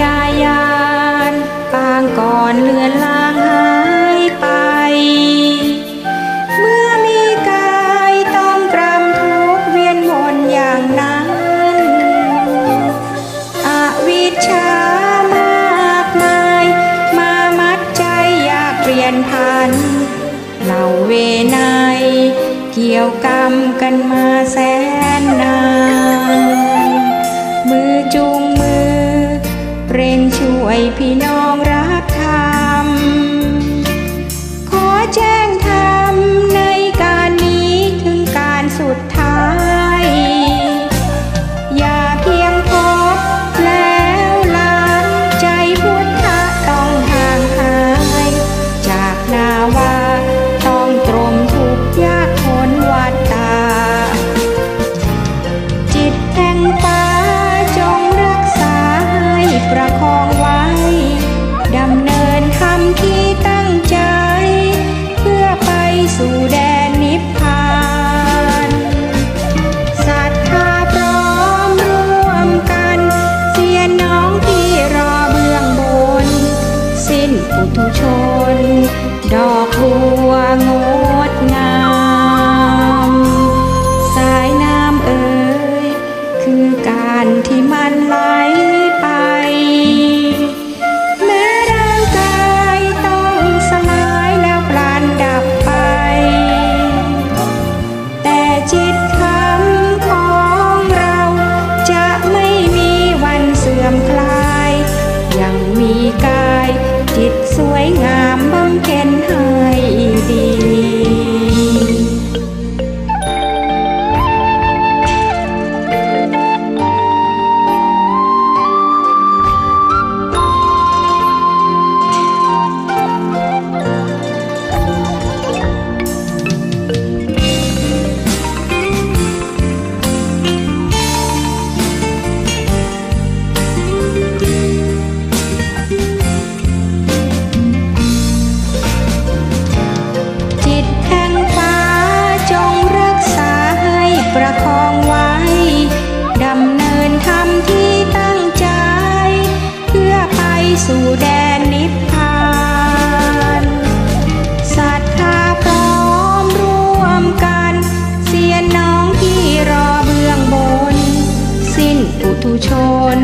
ญายานปางก่อนเลือนลางหายไป เมื่อมีกายต้องกรำทุกเวียนวนอย่างนั้น อวิชชามากมาย มามัดใจอยากเปลี่ยนพันเหล่าเวไนเกี่ยวกรรมกันมาแสนนานมือจุง เร่งช่วยพี่น้องรัก sudah สู่แดนนิพพานศรัทธาพร้อมร่วมกัน เสียนน้องที่รอเบื้องบน สิ้นปุถุชน